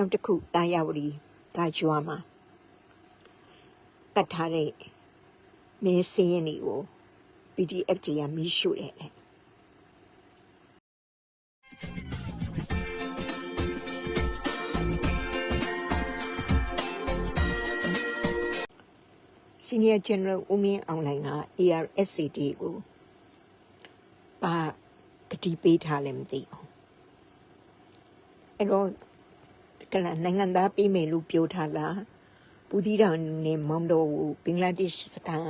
နောက်တစ်ခုတာယာဝတီကကျွာမှာကတ်ထားတဲ့မဲစင်းရင်တွေကို PDF ကြီးကမီးရှို့တယ်တဲ့စီနီယာဂျန်နရယ်ဦးမင်းအောင်လိုင်က ARSCD ကိုပါကတိပေးထားလည်းမသိဘူးအဲ့တော့ ကလနိုင်ငံသားပြည်မယ်လို့ပြောထားလားပူသီတောင်နဲ့မောင်တော်ကိုဘင်္ဂလားဒေ့ရှ်စကန်က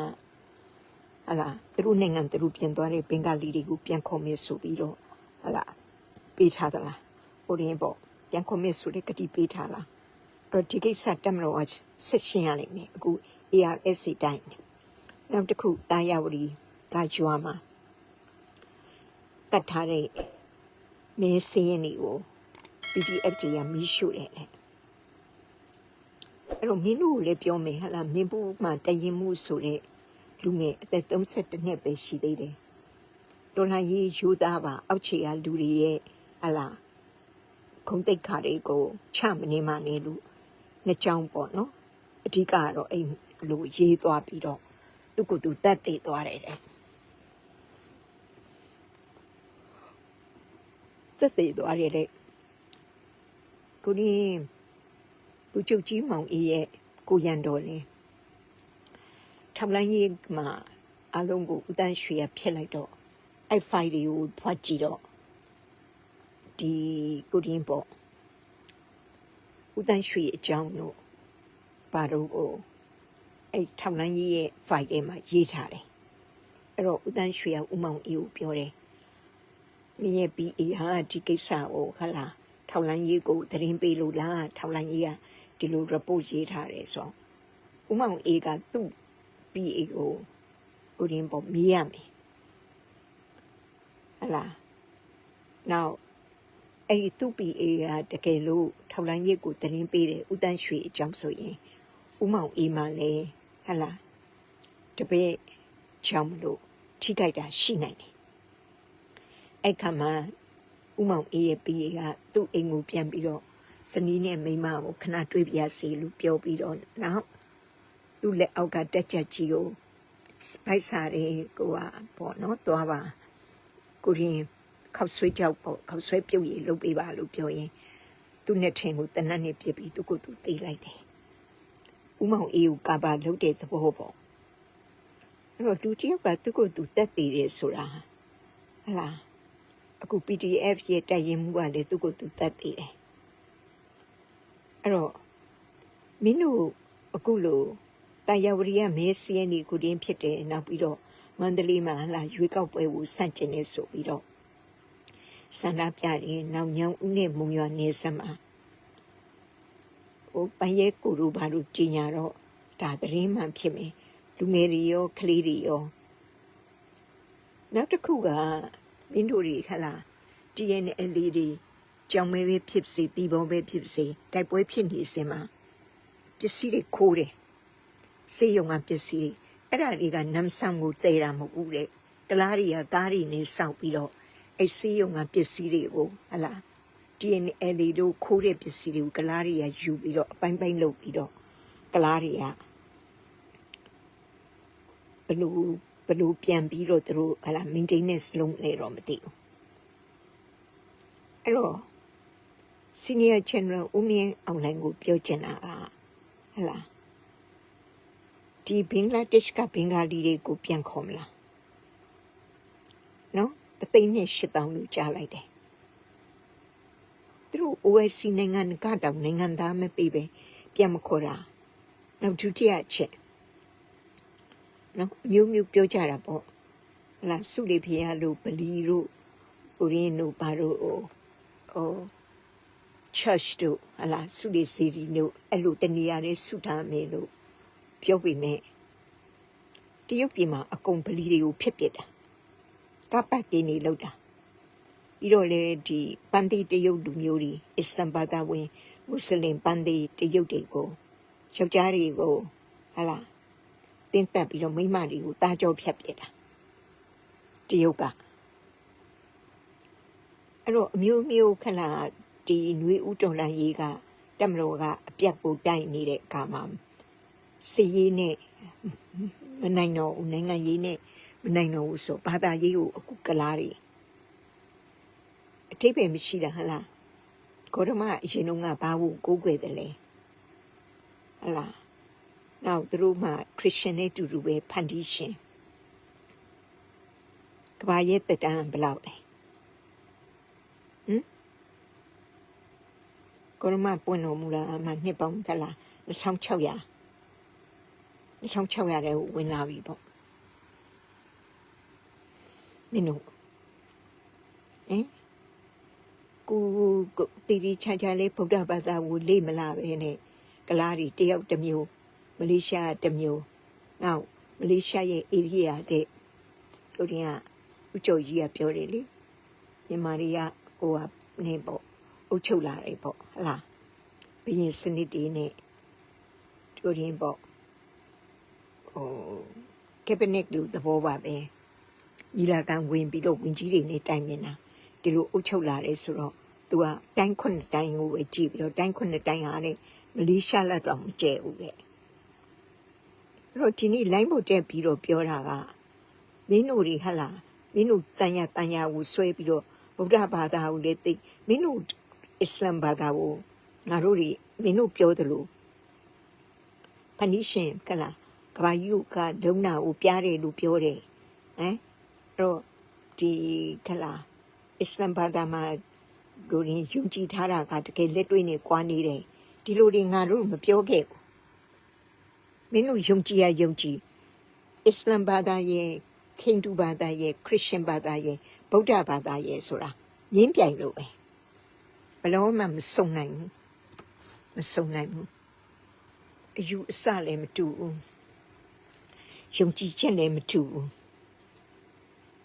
ဟလာသူတို့နိုင်ငံသူတို့ပြန်သွားတဲ့ဘင်္ဂလီတွေကိုပြန်ခေါ်မယ်ဆိုပြီးတော့ဟလာပေးထားသလားဟိုရင်ပေါ့ပြန်ခေါ်မယ်ဆိုတဲ့ကတိပေးထားလားအဲ့တော့ဒီကိစ္စတက်မလို့ဆက်ရှင်းရလိမ့်မယ်အခု ARSC တိုင်းနောက်တစ်ခုတာယာဝတီကကျွာမှာကတ်ထားတဲ့မဲစင်းရင်တွေကို PDF ကြီးကမီးရှို့တယ်တဲ့အဲ့တော့မင်းတို့ကိုလည်းပြောမယ်ဟလာမင်းဘူးမှတရင်မှုဆိုတဲ့လူငယ်အသက်32နှစ်ပဲရှိသေးတယ်ဒေါ်လာရေးယူသားပါအောက်ခြေကလူတွေရဲ့ဟလာခုံတိတ်ခါတွေကိုချမနေမှနေလို့နှစ်ချောင်းပေါ့နော်အဓိကကတော့အဲ့လိုရေးသွားပြီးတော့သူကသူတက်သေးသွားတယ်တဲ့တက်သေးသွားတယ်တဲ့ ကိုရင်းလူချုပ်ကြီးမောင်အေးရဲ့ကိုရန်တော်လင်းထပ်လိုင်းကြီးမှာအလုံးကိုဦးတန်းရွှေရဖြစ်လိုက်တော့အဲ့ဖိုင်တွေကိုဖွားကြည့်တော့ဒီကိုရင်းပေါ့ဦးတန်းရွှေအကြောင်းတို့ဘာတို့ကိုအဲ့ထောက်လန်းကြီးရဲ့ file ထဲမှာရေးထားတယ်အဲ့တော့ဦးတန်းရွှေကဦးမောင်အေးကိုပြောတယ်မင်းရဲ့ BA ဟာဒီကိစ္စကိုဟလာ ထောက်လန်းကြီးကိုသတင်းပေးလို့လားထောက်လန်းကြီးကဒီလို report ရေးထားတယ်ဆိုဦးမောင်အေးကသူ့ BA ကိုကိုရင်ပေါ်မေးရမယ်ဟလာနောက်အဲ့ဒီသူ့ BA ကတကယ်လို့ထောက်လန်းကြီးကိုသတင်းပေးတယ်ဦးတန်းရွှေအကြောင်းဆိုရင်ဦးမောင်အေးမှလည်းဟလာတပည့်ချောင်းမလို့ထိခိုက်တာရှိနိုင်တယ်အဲ့ခါမှာ ဦးမောင်အေးရဲ့ပြေကသူ့အိမ်ကိုပြန်ပြီးတော့ဇနီးနဲ့မိန်းမကိုခဏတွေ့ပြစီလို့ပြောပြီးတော့နောက်သူ့လက်အောက်ကတက်ချက်ကြီးကိုစပိုက်စားတယ်ကိုကပေါ့နော်သွားပါကိုရင်ခောက်ဆွေးကြောက်ပေါ့ခောက်ဆွဲပြုတ်ရည်လုပ်ပေးပါလို့ပြောရင်သူ့နဲ့ထင်ကိုတနတ်နဲ့ပြစ်ပြီးသူ့ကိုယ်သူသိလိုက်တယ်ဦးမောင်အေးကိုကပါလုပ်တဲ့သဘောပေါ့အဲ့တော့သူတယောက်ကသူ့ကိုယ်သူတက်တည်တယ်ဆိုတာဟလား အခု PDF ရဲ့တည်ရင်မှုကလည်းသူ့ကိုယ်သူတက်တည်တယ်အဲ့တော့မင်းတို့အခုလို့တန်ရဝရီကမဲစီယနီကိုတင်းဖြစ်တယ်နောက်ပြီးတော့မန္တလေးမှာလာရွေးကောက်ပွဲကိုစန့်ကျင်နေဆိုပြီးတော့ဆန္ဒပြရင်နောက်ညောင်ဦးနဲ့မုံရွာနေစမှာဟိုပန်းရဲကိုရူဘာလို့ကြီးညာတော့ဒါသတင်းမှန်ဖြစ်မယ်လူငယ်တွေရောကလေးတွေရောနောက်တစ်ခုက မင်းတို့တွေဟလာ TNL တွေကြောင်မဲပဲဖြစ်စေတီပုံပဲဖြစ်စေတိုက်ပွဲဖြစ်နေစင်မှာပစ္စည်းတွေခိုးတယ်စေယုံကပစ္စည်းတွေအဲ့ဒါတွေကနမ်ဆမ်ကိုသေတာမဟုတ်ဘူးတဲ့ကလားတွေကကားတွေနဲ့စောက်ပြီးတော့အဲ့စေယုံကပစ္စည်းတွေကိုဟလာ TNL တို့ခိုးတဲ့ပစ္စည်းတွေကိုကလားတွေကယူပြီးတော့အပိုင်းပိုင်းလုပ်ပြီးတော့ကလားတွေကဘလို့ ဘလို့ပြန်ပြီးတော့သူတို့ဟလာ maintenance လုပ်နေတော့မသိဘူးအဲ့တော့ senior general ဦးမြင့်အောင်လိုင်းကိုပြောချင်တာကဟလာဒီဘင်္ဂလားဒေ့ရှ်ကဘင်္ဂါလီတွေကိုပြန်ခေါ်မလားနော်တသိန်းနဲ့ရှစ်တောင်းလို့ကြားလိုက်တယ်သူတို့ OIC နိုင်ငံကတောင်နိုင်ငံသားမပေးပဲပြန်မခေါ်တာနောက်ဒုတိယအချက် နော်အမျိုးမျိုးပြောကြတာပေါ့ဟလာစုလေးဖေရလို့ပလီတို့ဦးရင်းတို့ဘာတို့ဟိုဟို church တို့ဟလာစုလေးစီရီတို့အဲ့လိုတနေရာလေးစုထားမယ်လို့ပြောပြီးမြဲတရုတ်ပြည်မှာအကုန်ပလီတွေကိုဖြစ်ပစ်တာကပတ်တင်းနေလောက်တာပြီးတော့လေဒီပန်တီတရုတ်လူမျိုးတွေအစ္စလမ်ဘာသာဝင်မွတ်စလင်ပန်တီတရုတ်တွေကိုယောက်ျားတွေကိုဟလာ တင်းတက်ပြီးတော့မိန်းမတွေကိုတာကြောဖြတ်ပြစ်တာတရုတ်ကအဲ့တော့အမျိုးမျိုးခလာဒီຫນွေဥတော်လန်ရေးကတက်မလို့ကအပြတ်ကိုတိုက်နေတဲ့အခါမှာစီရေးနဲ့မနိုင်တော့ဘူးနိုင်ငံရေးနဲ့မနိုင်တော့ဘူးဆိုဘာသာရေးကိုအခုကလားတွေအထိပ္ပယ်မရှိတာဟလားဂေါတမအရင်တော့ကဘာဘူးကိုးကွယ်တယ်လဲဟလား နောက်သူတို့မှခရစ်ယာန်နဲ့တူတူပဲဖန်တီးရှင်ကဘာရဲ့တက်တန်းဘယ်လောက်လဲဟမ်ကိုရမပွင့်တော်မူလာအမှနှစ်ပေါင်းသလား2600 2600တဲ့ဝင်လာပြီပေါ့မင်းတို့ဟင်ကိုကိုတီတီချာချာလေးဗုဒ္ဓဘာသာကိုလေ့မလာပဲနဲ့ကလားတွေတယောက်တစ်မျိုး မလေးရှားတစ်မျိုးနောက်မလေးရှားရဲ့ area တဲ့တို့တွေကဥချုပ်ကြီးကပြောတယ်လေမြန်မာတွေကဟိုကနေပေါ့အုပ်ချုပ်လာတယ်ပေါ့ဟလားဘယင်စနစ်တွေနဲ့တို့ရင်ပေါ့ဟိုကက်ဘိနက်လူသဘောပါပဲညီလာခံဝင်ပြီးတော့ဝင်ကြီးတွေနဲ့တိုင်မြင်တာဒီလိုအုပ်ချုပ်လာတယ်ဆိုတော့သူကတိုင်းခွန်းတိုင်းကိုပဲကြည့်ပြီးတော့တိုင်းခွန်းတိုင်းဟာလေမလေးရှားလက်တော့မကျဲဘူးတဲ့အဲ့ တော့ဒီနေ့လိုင်းဖို့တက်ပြီးတော့ပြောတာကမင်းတို့တွေဟလာမင်းတို့တန်ရတန်ရကိုဆွဲပြီးတော့ဗုဒ္ဓဘာသာကိုလည်းသိမင်းတို့အစ္စလမ်ဘာသာကိုငါတို့တွေမင်းတို့ပြောသလိုဖန်ဒီရှင်ကလာကဘာယူကဒုံနာကိုပြားတယ်လို့ပြောတယ်ဟမ်အဲ့တော့ဒီကလာအစ္စလမ်ဘာသာမှာကိုရင်ယုံကြည်ထားတာကတကယ်လက်တွေ့နဲ့ကွာနေတယ်ဒီလိုတွေငါတို့မပြောခဲ့ဘူး မင်းတို့ယုံကြည်ရယုံကြည်အစ္စလမ်ဘာသာရဲ့ခိန္ဒူဘာသာရဲ့ခရစ်ယာန်ဘာသာရဲ့ဗုဒ္ဓဘာသာရဲ့ဆိုတာငင်းပြိုင်လို့ပဲဘယ်လုံးမှမစုံနိုင်ဘူးမစုံနိုင်ဘူးအယူအဆလည်းမတူဘူးယုံကြည်ချက်လည်းမတူဘူး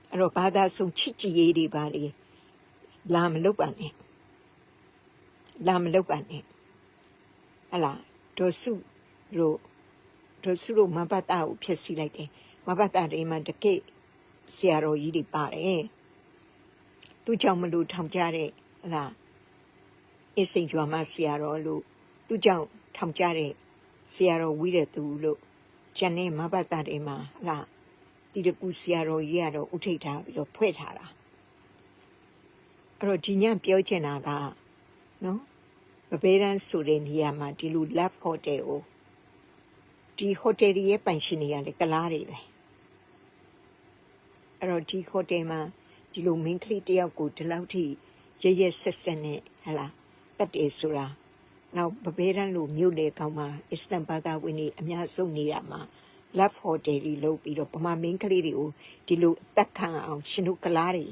အဲ့တော့ဘာသာဆုံးချစ်ကြည်ရေးတွေပါလေလာမလုပ်ပါနဲ့လာမလုပ်ပါနဲ့ဟလာဒေါ်စုတို့ ဒေါ်စုတို့မဘတ်တာကိုဖျက်ဆီးလိုက်တယ်မဘတ်တာတွေမှာတကိတ်ဆရာတော်ကြီးတွေပါတယ်သူကြောင့်မလို့ထောင်ကြတဲ့ဟလာအစိန်ကျွာမဆရာတော်လို့သူကြောင့်ထောင်ကြတဲ့ဆရာတော်ဝီးတဲ့သူလို့ဂျန်နဲ့မဘတ်တာတွေမှာဟလာဒီတကူဆရာတော်ကြီးကတော့ဥထိတ်ထားပြီးတော့ဖွဲ့ထားတာအဲ့တော့ဒီညပြောချင်တာကနော်မဘေးရန်ဆိုတဲ့နေရာမှာဒီလို love hotel ကို ဒီ hotel ရဲ့ပိုင်ရှင်တွေကလည်းကလားတွေပဲအဲ့တော့ဒီ hotel မှာဒီလို main ကလေးတယောက်ကိုဒီလောက်ထိရရဆက်ဆက်နဲ့ဟလာတက်တယ်ဆိုတာနောက်ဗဘေးရန်လိုမြို့လေကောင်းမှာအစ္စလမ်ဘာသာဝင်တွေအများဆုံးနေတာမှာ love hotel တွေလုပ်ပြီးတော့ဗမာ main ကလေးတွေကိုဒီလိုအသက်ခံအောင်ရှင်တို့ကလားတွေ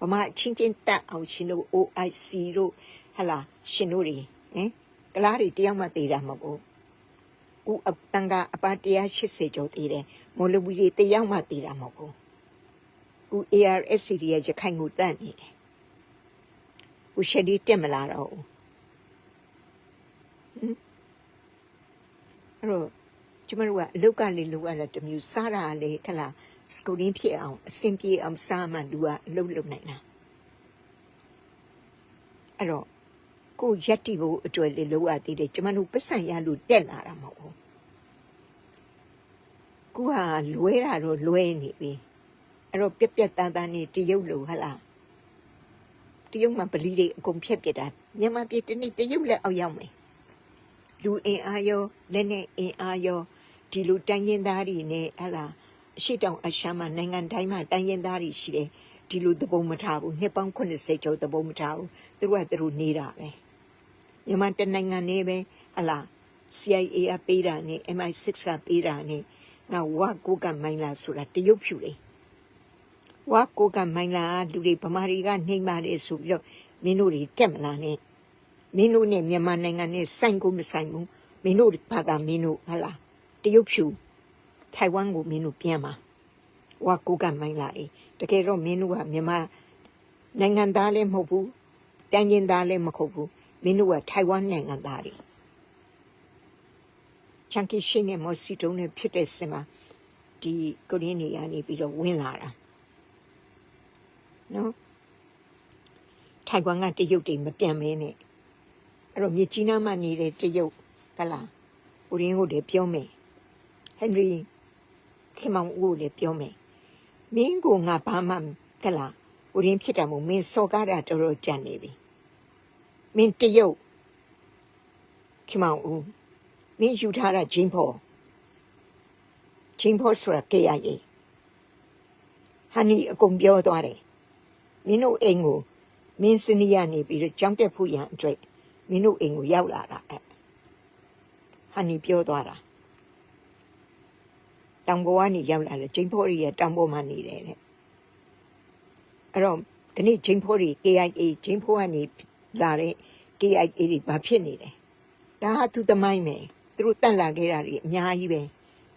ဗမာအချင်းချင်းတက်အောင်ရှင်တို့ OIC တို့ဟလာရှင်တို့တွေဟင်ကလားတွေတယောက်မှသေးတာမဟုတ်ဘူး ဦးအတန်ကအပါ180ကျော်သေးတယ်မော်လဝီတွေတယောက်မှသေးတာမဟုတ်ဘူးဦး ARSC ရဲ့ရခိုင်ကိုတန့်နေတယ်ဦးရှယ်ဒီတက်မလာတော့ဘူးဟင်အဲ့တော့ကျမတို့ကအလုတ်ကလေးလုပ်ရတာတမျိုးစားတာလေခလားစကူရင်းဖြစ်အောင်အဆင်ပြေအောင်စားမှလူကအလုပ်လုပ်နိုင်တာအဲ့တော့ ကိုရက်တီဖို့အတွက်လေလုပ်ရသေးတယ်ကျမတို့ပတ်စံရလို့တက်လာတာမဟုတ်ဘူးကိုဟာလွဲတာတော့လွဲနေပြီအဲ့တော့ပြက်ပြက်တန်းတန်းနေတရုတ်လို့ဟလားတရုတ်မှာပလီတွေအကုန်ဖြက်ပြက်တာမြန်မာပြည်တနေ့တရုတ်လက်အောက်ရောက်မယ်လူအင်အားရောလက်နဲ့အင်အားရောဒီလိုတိုင်းရင်းသားတွေနဲ့ဟလာအရှိတောင်အရှမ်းမှာနိုင်ငံတိုင်းမှာတိုင်းရင်းသားတွေရှိတယ်ဒီလိုသဘုံမထားဘူးနှစ်ပေါင်း80ကျော်သဘုံမထားဘူးသူတို့ကသူတို့နေတာပဲ မြန်မာတနိုင်ငံနဲ့ပဲဟလာ CIA ကပေးတာနဲ့ MI6 ကပေးတာနဲ့နောက်ဝါကိုကမိုင်းလာဆိုတာတရုတ်ဖြူတယ်ဝါကိုကမိုင်းလာလူတွေဗမာတွေကနှိမ့်ပါတယ်ဆိုပြီးတော့မင်းတို့တွေတက်မလာနဲ့မင်းတို့နဲ့မြန်မာနိုင်ငံနဲ့ဆိုင်ကိုမဆိုင်ဘူးမင်းတို့ဘာသာမင်းတို့ဟလာတရုတ်ဖြူထိုင်ဝမ်ကိုမင်းတို့ပြန်ပါဝါကိုကမိုင်းလာတယ်တကယ်တော့မင်းတို့ကမြန်မာနိုင်ငံသားလည်းမဟုတ်ဘူးတန်ကျင်သားလည်းမဟုတ်ဘူး မင်းတို့ကထိုင်ဝမ်နိုင်ငံသားတွေချန်ကီရှင်းနဲ့မော်စီတုံးနဲ့ဖြစ်တဲ့စင်မှာဒီကိုရင်းနေရနေပြီးတော့ဝင်လာတာနော်ထိုင်ဝမ်ကတရုတ်တွေမပြန်မဲနဲ့အဲ့တော့မြစ်ကြီးနားမှာနေတဲ့တရုတ်ဟလာဦးရင်းကိုလည်းပြောမယ်ဟန်နရီခင်မောင်ဦးကိုလည်းပြောမယ်မင်းကိုငါဘာမှဟလာဦးရင်းဖြစ်တာမို့မင်းစော်ကားတာတော်တော်ကြံနေပြီ မင်းတရုတ်ခင်မောင်ဦးမင်းယူထားတာဂျင်းဖော်ဂျင်းဖော်ဆိုတာကြရည်ဟန်နီအကုန်ပြောသွားတယ်မင်းတို့အိမ်ကိုမင်းစနီးရနေပြီးတော့ကြောင်းတက်ဖို့ရန်အတွက်မင်းတို့အိမ်ကိုရောက်လာတာအဲ့ဟန်နီပြောသွားတာတောင်ပေါ်ကနေရောက်လာတယ်ဂျင်းဖော်ရီရဲ့တောင်ပေါ်မှာနေတယ်တဲ့အဲ့တော့ဒီနေ့ဂျင်းဖော်ရီ KIA ဂျင်းဖော်ကနေ လာတဲ့ KIA တွေဘာဖြစ်နေလဲဒါဟာသူသမိုင်းမယ်သူတို့တန့်လာခဲ့တာတွေအများကြီးပဲ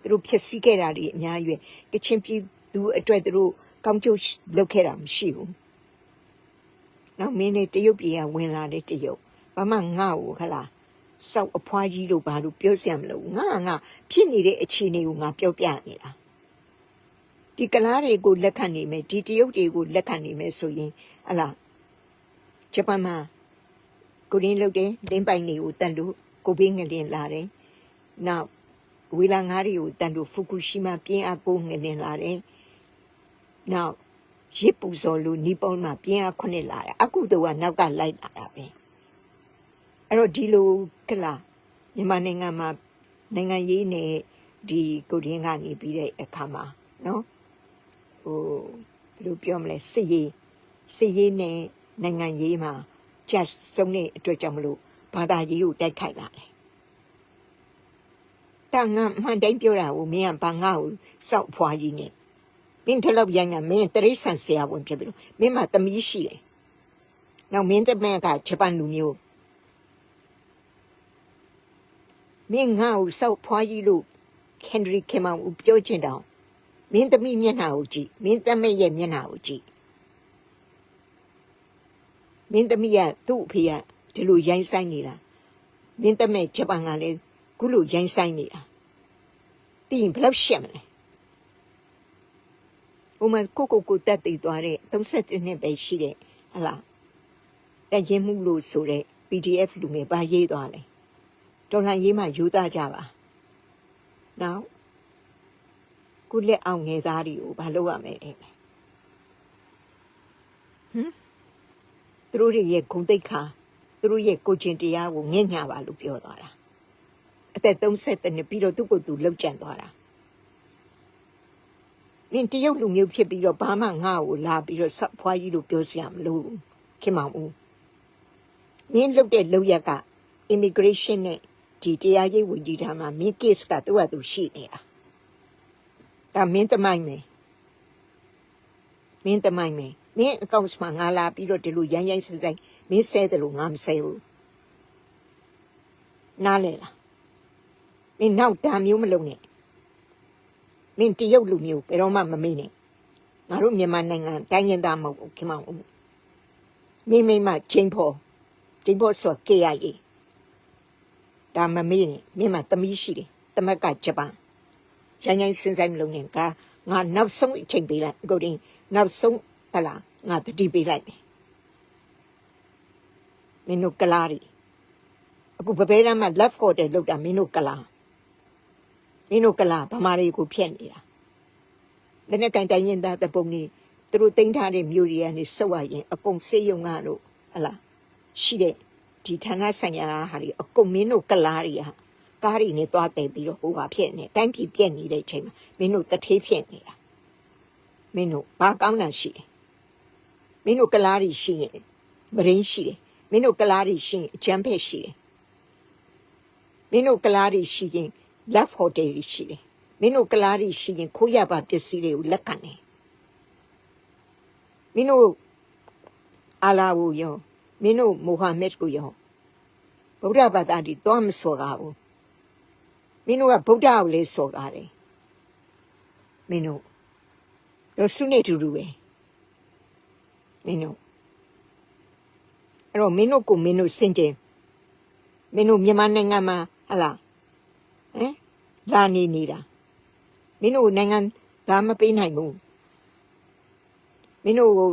သူတို့ဖြစ်စည်းခဲ့တာတွေအများကြီးပဲကချင်ပြည်သူအတွက်သူတို့ကောင်းကျိုးလုပ်ခဲ့တာမရှိဘူးနောက်မင်းနဲ့တရုတ်ပြည်ကဝင်လာတဲ့တရုတ်ဘာမှငါ့ကိုခလားစောက်အဖွားကြီးတို့ဘာလို့ပြောစရာမလိုငါငါဖြစ်နေတဲ့အခြေအနေကိုငါပြောပြနေတာဒီကလားတွေကိုလက်ခံနေမယ်ဒီတရုတ်တွေကိုလက်ခံနေမယ်ဆိုရင်ဟလားဂျပန်မှာ ကိုရင်းလုတ်တယ်တင်းပိုင်တွေကိုတန်လို့ကိုဘေးငလင်လာတယ်နောက်ဝေလာငါးတွေကိုတန်လို့ဖူကူရှီမာပြင်းအားကိုငလင်လာတယ်နောက်ရစ်ပူစော်လူနီးပုံးမှာပြင်းအားခုနှစ်လာတယ်အခုတော့ကနောက်ကလိုက်လာတာပဲအဲ့တော့ဒီလိုကလာမြန်မာနိုင်ငံမှာနိုင်ငံရေးနဲ့ဒီကိုရင်းကနေပြီးတဲ့အခါမှာနော်ဟိုဘယ်လိုပြောမလဲစစ်ရေးစစ်ရေးနဲ့နိုင်ငံရေးမှာ ကြက်စုံတဲ့အတွက်ကြောင့်မလို့ဘာသာရေးကိုတိုက်ခိုက်လာတယ်တန်ငါမှန်တိုင်းပြောတာကိုမင်းကဘာငါ့ကိုစောက်ဖွားကြီးနဲ့မင်းတလောက်ရိုင်းကမင်းတရိษံဆရာဝန်ဖြစ်ပြီလို့မင်းမသမီးရှိတယ်နောက်မင်းတမက်ကဂျပန်လူမျိုးမင်းငါ့ကိုစောက်ဖွားကြီးလို့ဟန်နရီခင်မောင်ဦးပြောချင်တောင်မင်းသမီးမျက်နှာကိုကြည့်မင်းသမက်ရဲ့မျက်နှာကိုကြည့် မင်းသမီးကသူ့အဖေကဒီလိုရိုင်းဆိုင်နေတာမင်းသမက်ဂျပန်ကလည်းခုလိုရိုင်းဆိုင်နေတာတည်ရင်ဘယ်လောက်ရှက်မလဲဥမာကိုကိုကိုတက်တည်သွားတဲ့32နှစ်ပဲရှိတဲ့ဟလားတန်ရင်မှုလို့ဆိုတဲ့ PDF လူငယ်ပါရေးသွားတယ်တော်လှန်ရေးမှာယူသားကြပါနောက်ခုလက်အောင်ငယ်သားတွေကိုဘာလုပ်ရမလဲဟ သူတို့ရဲ့ဂုံတိတ်ခါသူတို့ရဲ့ကိုချင်းတရားကိုငဲ့ညာပါလို့ပြောသွားတာအသက်30နှစ်ပြီးတော့သူ့ကိုယ်သူလှုပ်ကြံသွားတာနင်တရုတ်လူမျိုးဖြစ်ပြီးတော့ဘာမှငါ့ကိုလာပြီးတော့ဆက်ဖွားကြီးလို့ပြောစရာမလိုခင်မောင်ဦးမင်းလုပ်တဲ့လုပ်ရက်က immigration နဲ့ဒီတရားရေးဝန်ကြီးဌာနမှာမင်း case ကသူ့ဟာသူရှိနေတာဒါမင်းတမိုင်းမယ်မင်းတမိုင်းမယ် မင်းအကောင့်မှာငါလာပြီးတော့ဒီလိုရိုင်းရိုင်းဆိုင်ဆိုင်မင်းဆဲတယ်လို့ငါမဆဲဘူးနားလေလားမင်းနောက်ဒါမျိုးမလုပ်နဲ့မင်းတရုတ်လူမျိုးဘယ်တော့မှမမေ့နဲ့ငါတို့မြန်မာနိုင်ငံတိုင်းရင်းသားမဟုတ်ဘူးခင်မောင်ဦးမိမိမချင်းဖို့ချင်းဖို့ဆိုကေရည်ဒါမမေ့နဲ့မင်းမသမီးရှိတယ်တမက်ကဂျပန်ရိုင်းရိုင်းစင်ဆိုင်မလုပ်နဲ့ကငါနောက်ဆုံးအချိန်ပေးလိုက်ကိုတင်နောက်ဆုံးဟလာ ငါတတိပေးလိုက်တယ်မင်းတို့ကလာရီအခုပပဲတမ်းမှာ left quarter လောက်တာမင်းတို့ကလာမင်းတို့ကလာဗမာတွေကိုဖျက်နေတာလက်နဲ့ကန်တိုင်းရင်သားတပုံနေသူတို့တင်ထားတဲ့မြို့တွေကနေစုပ်ရရင်အကုန်စေးယုံကလို့ဟလာရှိတဲ့ဒီဌာနဆိုင်ရာဟာဒီအကုန်မင်းတို့ကလာတွေဟာကားတွေနဲ့သွားတယ်ပြီးတော့ဟိုဟာဖြစ်နေတိုင်းပြည်ပြက်နေတဲ့အချိန်မှာမင်းတို့တထေးဖြစ်နေတာမင်းတို့ဘာကောင်းတာရှိတယ် မင်းတို့ကလားတွေရှိရင်မရင်းရှိတယ်မင်းတို့ကလားတွေရှိရင်အချမ်းဖက်ရှိတယ်မင်းတို့ကလားတွေရှိရင် love hotel တွေရှိတယ်မင်းတို့ကလားတွေရှိရင်ခိုးရပါပစ္စည်းတွေကိုလက်ခံတယ်မင်းတို့အာလာကိုယောမင်းတို့မိုဟာမက်ကိုယောဗုဒ္ဓဘာသာတွေတော့မစော်ကားဘူးမင်းတို့ကဗုဒ္ဓကိုလည်းစော်ကားတယ်မင်းတို့တော့ဆုနေတူတူပဲ မင်းတို့အဲ့တော့မင်းတို့ကိုမင်းတို့စင်တင်မင်းတို့မြန်မာနိုင်ငံမှာဟလာဟမ်လာနေနေတာမင်းတို့နိုင်ငံဒါမပေးနိုင်ဘူးမင်းတို့ကို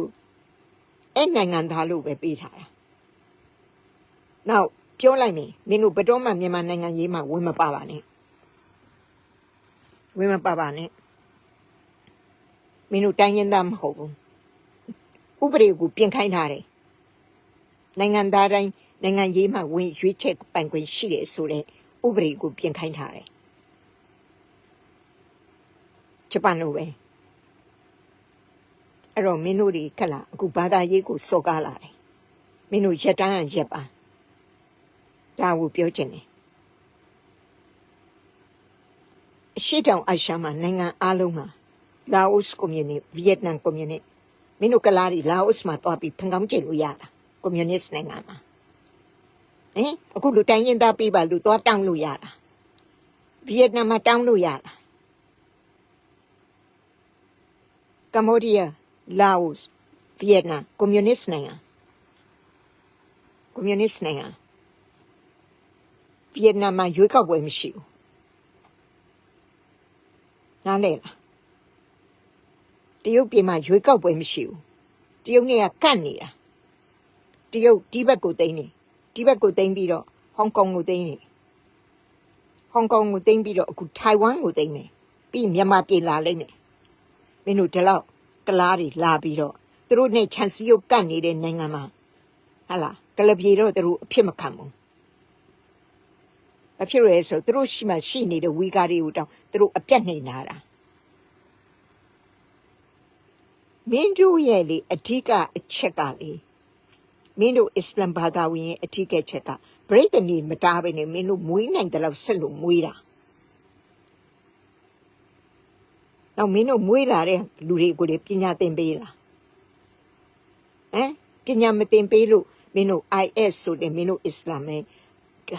အဲ့နိုင်ငံသားလို့ပဲပေးထားတာနောက်ပြောလိုက်မယ်မင်းတို့ဘယ်တော့မှမြန်မာနိုင်ငံရေးမှာဝင်မပါပါနဲ့ဝင်မပါပါနဲ့မင်းတို့တိုင်းရင်းသားမဟုတ်ဘူး ဥပဒေကိုပြင်ခိုင်းထားတယ်နိုင်ငံသားတိုင်းနိုင်ငံရေးမှာဝင်ရွေးချက်ပိုင်ခွင့်ရှိတယ်ဆိုတဲ့ဥပဒေကိုပြင်ခိုင်းထားတယ်ဂျပန်လိုပဲအဲ့တော့မင်းတို့တွေခက်လာအခုဘာသာရေးကိုစော်ကားလာတယ်မင်းတို့ရက်တန်းကရက်ပါဒါကိုပြောချင်တယ်အရှိတောင်အာရှမှာနိုင်ငံအလုံးမှာလာအိုစ်ကွန်မြူနတီဗီယက်နမ်ကွန်မြူနတီ မင်းတို့ကလာရီလာအိုစ်မှာတွားပြီးဖန်ကောင်းကျင်လို့ရတာကွန်မြူနစ်နိုင်ငံမှာဟင်အခုလူတိုင်းရင်သားပြပါလူသွားတောင်းလို့ရတာဗီယက်နမ်မှာတောင်းလို့ရတာကမ္ဘောဒီးယားလာအိုစ်ဗီယက်နမ်ကွန်မြူနစ်နိုင်ငံကွန်မြူနစ်နိုင်ငံဗီယက်နမ်မှာရွေးကောက်ပွဲမရှိဘူးနားလဲလား တရုတ်ပြည်မှာရွေးကောက်ပွဲမရှိဘူးတရုတ်နဲ့ကကန့်နေတာတရုတ်ဒီဘက်ကိုသိမ်းနေဒီဘက်ကိုသိမ်းပြီးတော့ဟောင်ကောင်ကိုသိမ်းနေဟောင်ကောင်ကိုသိမ်းပြီးတော့အခုထိုင်ဝမ်ကိုသိမ်းနေပြီးမြန်မာပြည်လာလိမ့်မယ်မင်းတို့ဒီလောက်ကလားတွေလာပြီးတော့သူတို့နဲ့ချန်စီယုတ်ကန့်နေတဲ့နိုင်ငံမှာဟာလားကလပြေတော့သူတို့အဖြစ်မခံဘူးအဖြစ်ရဲဆိုသူတို့ရှိမှရှိနေတဲ့ဝီကာတွေကိုတောင်းသူတို့အပြတ်နေတာ မင်းတို့ရဲ့လေအဓိကအချက်ကလေမင်းတို့အစ္စလမ်ဘာသာဝင်ရဲ့အဓိကချက်ကဗရိတ်တနီမတားပဲနဲ့မင်းတို့မွေးနိုင်တယ်လို့ဆက်လို့မွေးတာတော့မင်းတို့မွေးလာတဲ့လူတွေကိုလေပညာသင်ပေးလားဟမ်ပညာမသင်ပေးလို့မင်းတို့ IS ဆိုတဲ့မင်းတို့အစ္စလာမ်ပဲ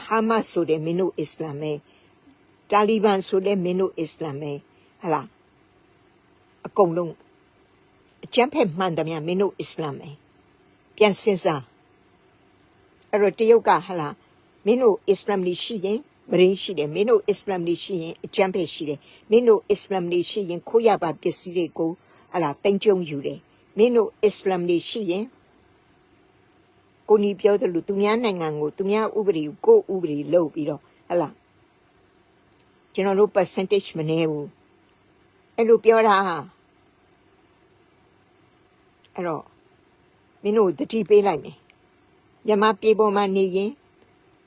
ဟာမတ်ဆိုတဲ့မင်းတို့အစ္စလာမ်ပဲတာလီဘန်ဆိုတဲ့မင်းတို့အစ္စလာမ်ပဲဟလာအကုန်လုံး အကျန်းဖက်မှန်တယ်များမင်းတို့အစ္စလာမ်ပဲပြန်စဉ်းစားအဲ့တော့တရုတ်ကဟလာမင်းတို့အစ္စလာမ်လေးရှိရင်မရင်းရှိတယ်မင်းတို့အစ္စလာမ်လေးရှိရင်အကျန်းဖက်ရှိတယ်မင်းတို့အစ္စလာမ်လေးရှိရင်ခိုးရပါပစ္စည်းတွေကိုဟလာတင်ကြုံယူတယ်မင်းတို့အစ္စလာမ်လေးရှိရင်ကိုနီပြောတယ်လို့သူများနိုင်ငံကိုသူများဥပဒေကိုကိုဥပဒေလုပ်ပြီးတော့ဟလာကျွန်တော်တို့ percentage မနေဘူးအဲ့လိုပြောတာ အဲ့တော့မင်းတို့တတိပေးလိုက်မယ်မြန်မာပြည်ပေါ်မှာနေရင်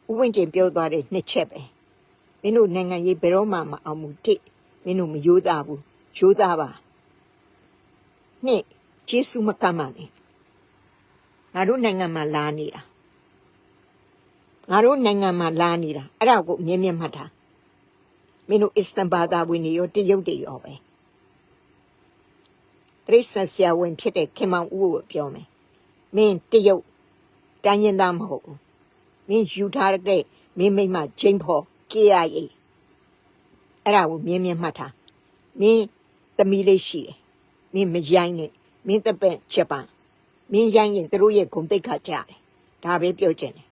ဥဝင်ကျင်ပြောသွားတဲ့နှစ်ချက်ပဲမင်းတို့နိုင်ငံရေးဘယ်တော့မှမအောင်ဘူးတိမင်းတို့မယိုးသားဘူးယိုးသားပါနှစ်ဂျေစုမကမ်းပါနဲ့ငါတို့နိုင်ငံမှာလာနေတာငါတို့နိုင်ငံမှာလာနေတာအဲ့ဒါကိုအမြဲမြဲမှတ်တာမင်းတို့အစ္စလမ်ဘာသာဝင်တွေရောတရုတ်တွေရောပဲ တရိษံဆရာဝန်ဖြစ်တဲ့ခင်မောင်ဦးကိုပြောမယ်မင်းတရုတ်တိုင်းရင်သားမဟုတ်ဘူးမင်းယူထားတဲ့မင်းမိမဂျိမ်းဖော် KIA အဲ့ဒါကိုမြင်းမြင်းမှတ်ထားမင်းသမီးလေးရှိတယ်မင်းမရိုင်းနဲ့မင်းတပည့်ဂျပန်မင်းရိုင်းရင်သူတို့ရဲ့ဂုံတိတ်ခါကြတယ်ဒါပဲပြောချင်တယ်